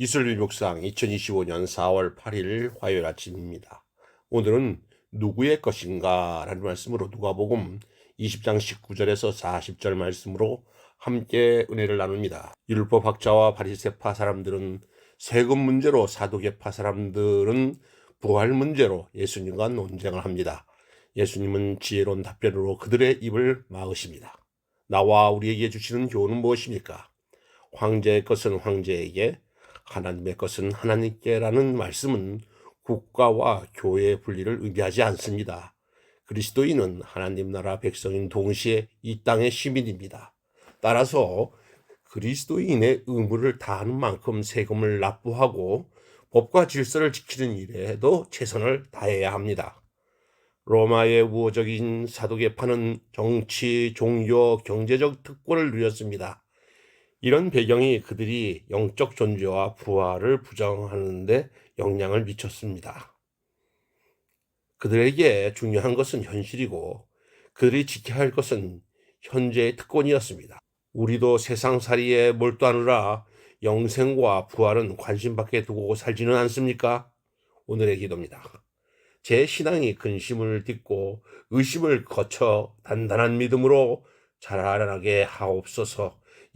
이슬 묵상 2025년 4월 8일 화요일 아침입니다. 오늘은 누구의 것인가 라는 말씀으로 누가복음 20장 19절에서 40절 말씀으로 함께 은혜를 나눕니다. 율법학자와 바리새파 사람들은 세금 문제로 사두개파 사람들은 부활 문제로 예수님과 논쟁을 합니다. 예수님은 지혜로운 답변으로 그들의 입을 막으십니다. 나와 우리에게 주시는 교훈은 무엇입니까? 황제의 것은 황제에게, 하나님의 것은 하나님께라는 말씀은 국가와 교회의 분리를 의미하지 않습니다. 그리스도인은 하나님 나라 백성인 동시에 이 땅의 시민입니다. 따라서 그리스도인의 의무를 다하는 만큼 세금을 납부하고 법과 질서를 지키는 일에도 최선을 다해야 합니다. 로마의 우호적인 사도계파는 정치, 종교, 경제적 특권을 누렸습니다. 이런 배경이 그들이 영적 존재와 부활을 부정하는데 영향을 미쳤습니다. 그들에게 중요한 것은 현실이고 그들이 지켜야 할 것은 현재의 특권이었습니다. 우리도 세상살이에 몰두하느라 영생과 부활은 관심 밖에 두고 살지는 않습니까? 오늘의 기도입니다. 제 신앙이 근심을 딛고 의심을 거쳐 단단한 믿음으로 자라나게 하옵소서